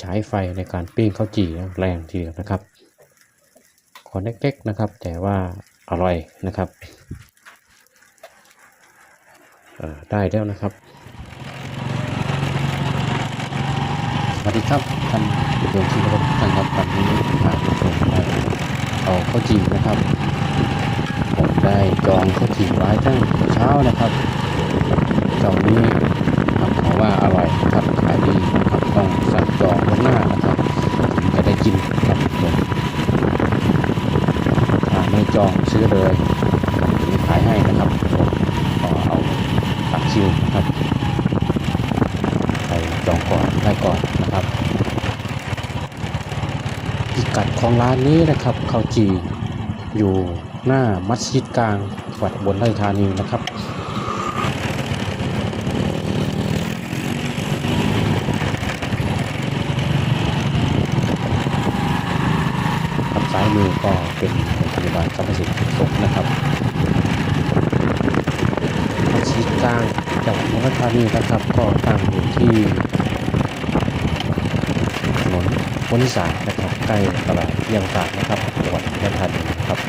ใช้ไฟในการปิ้งข้าวจี่แรงทีเดียวนะครับขอเล็กๆนะครับ แต่ว่าอร่อยนะครับได้แล้วนะครับสวัสดีครับท่านผู้ชมที่เคารพทุกท่านครับวันนี้พาผู้ชมไปเอาข้าวจี่นะครับผมได้จองข้าวจี่ไว้ตั้งเช้านะครับเจ้านี้ครับเขาว่าอร่อยครับขายดีนะครับต้องสั่งจองล่วงหน้านะครับถึงจะได้กินครับผมถ้าไม่ จองซื้อเลยขายให้นะครับผมก็เอาตักชิวนะครับไปจองก่อนได้ก่อนนะครับพิกัดของร้านนี้นะครับข้าวจีอยู่หน้ามัสยิดกลางจังหวัดบนราชธานีนะครับ ครับ ซ้ายมือก็เป็นโรงพยาบาลสรรพสิทธิ์สงฆ์นะครับมัสยิดกลางจังหวัดอุบลราชธานีนะครับ ก็ตั้งอยู่ที่ถนนวนิสานะครับใกล้ตลาดเยียงตากนะครับจังหวัดอุบลราชธานีครับ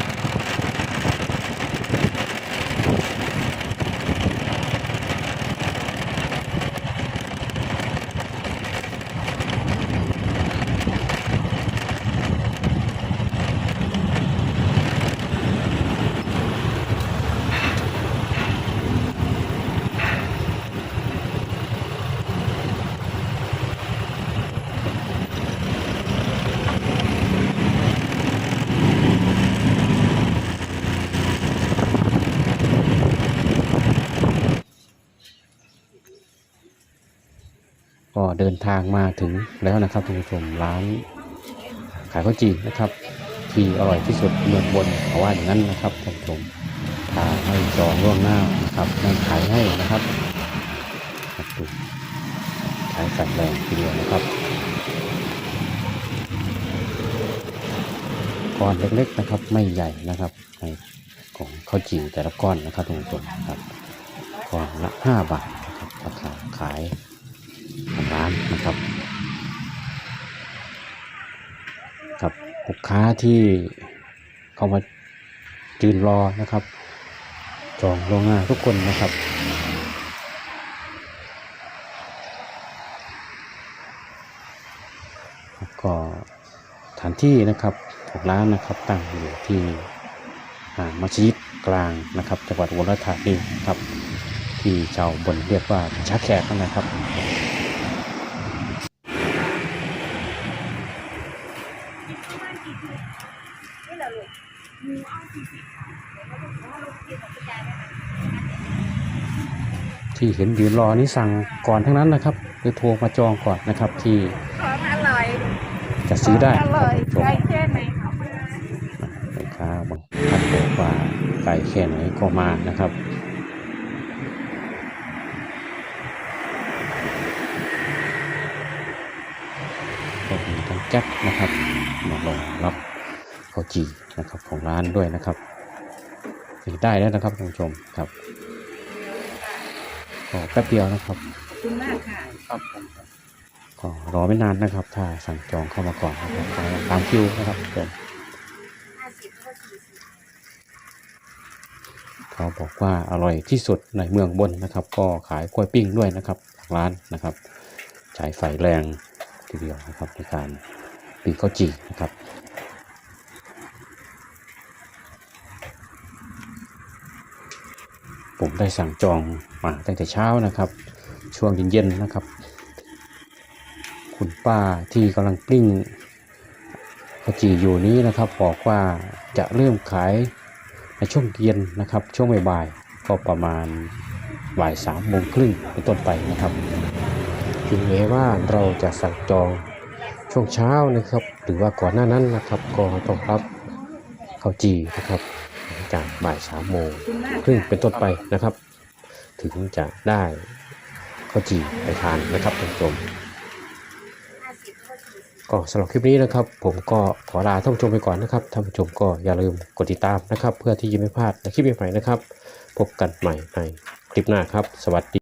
ก็ เดินทางมาถึงแล้วนะครับท่านผู้ชมร้านขายข้าวจี่นะครับ ที่อร่อยที่สุดเมืองบนเขาว่าอย่างนั้นนะครับท่านผู้ชมถ้าไม่จองล่วงหน้านะครับไม่ขายให้นะครับครับดูใช้สัตว์แรงทีเดียวนะครับก้อนเล็กๆนะครับ ไม่ใหญ่นะครับในของข้าวจี่แต่ละก้อนนะครับท่านผู้ชมครับก้อนละห้าบาทนะครับราคาขาย นะครับ กับลูกค้าที่เข้ามายืนรอนะครับ จองล่วงหน้าทุกคนนะครับก็สถานที่นะครับของร้านนะครับตั้งอยู่ที่มัสยิดกลางนะครับจังหวัดอุบลราชธานีครับที่ชาวบนเรียกว่าชาแขกนั่ นนะครับที่เห็นยืนรอนี่สั่งก่อนทั้งนั้นนะครับคือโทรมาจองก่อนนะครับที่ของอร่อยจะซื้อได้ขงอร่อยชม ไก่แค่ไหนลูกค้าบางท่านบอกว่าไก่แค่ไหนก็มานะครับ ก็มีทั้งแก๊ปนะครับ มารองรับ ข้าวจี่นะครับของร้านด้วยนะครับซื้อได้แล้วนะครับท่านผู้ชมครับก็แป๊บเดียวนะครับขอบคุณมากค่ะครับก็รอไม่นานนะครับ ถ้าสั่งจองเข้ามาก่อนนะครับก็ตามคิวนะครับผมห้าสิบก็สี่สิบเขาบอกว่าอร่อยที่สุดในเมืองบนนะครับ ก็ขายกล้วยปิ้งด้วยนะครับร้านนะครับใช้ไฟแรงทีเดียวนะครับในการปิ้งข้าวจี่นะครับ ผมได้สั่งจองมาตั้งแต่เช้านะครับ ช่วงเย็นๆนะครับ คุณป้าที่กำลังปิ้งข้าวจีอยู่นี้นะครับบอกว่าจะเริ่มขายในช่วงเย็นนะครับ ช่วงบ่ายๆก็ประมาณบ่ายสามโมงครึ่งเป็นต้นไปนะครับถึงแม้ว่าเราจะสั่งจองช่วงเช้านะครับ หรือว่าก่อนหน้านั้นนะครับก็ต้องรับข้าวจีนะครับ จากบ่ายสามโมงขอบคุณมากครึ่งเป็นต้นไปนะครับ ถึงจะได้ข้าวจี่ไปทานนะครับท่านผู้ชมห้าสิบก็สี่สิบก็สำหรับคลิปนี้นะครับ ผมก็ขอลาท่านผู้ชมไปก่อนนะครับท่านผู้ชมก็อย่าลืมกดติดตามนะครับ เพื่อที่จะไม่พลาดในคลิปใหม่ๆนะครับ พบกันใหม่ในคลิปหน้าครับ สวัสดี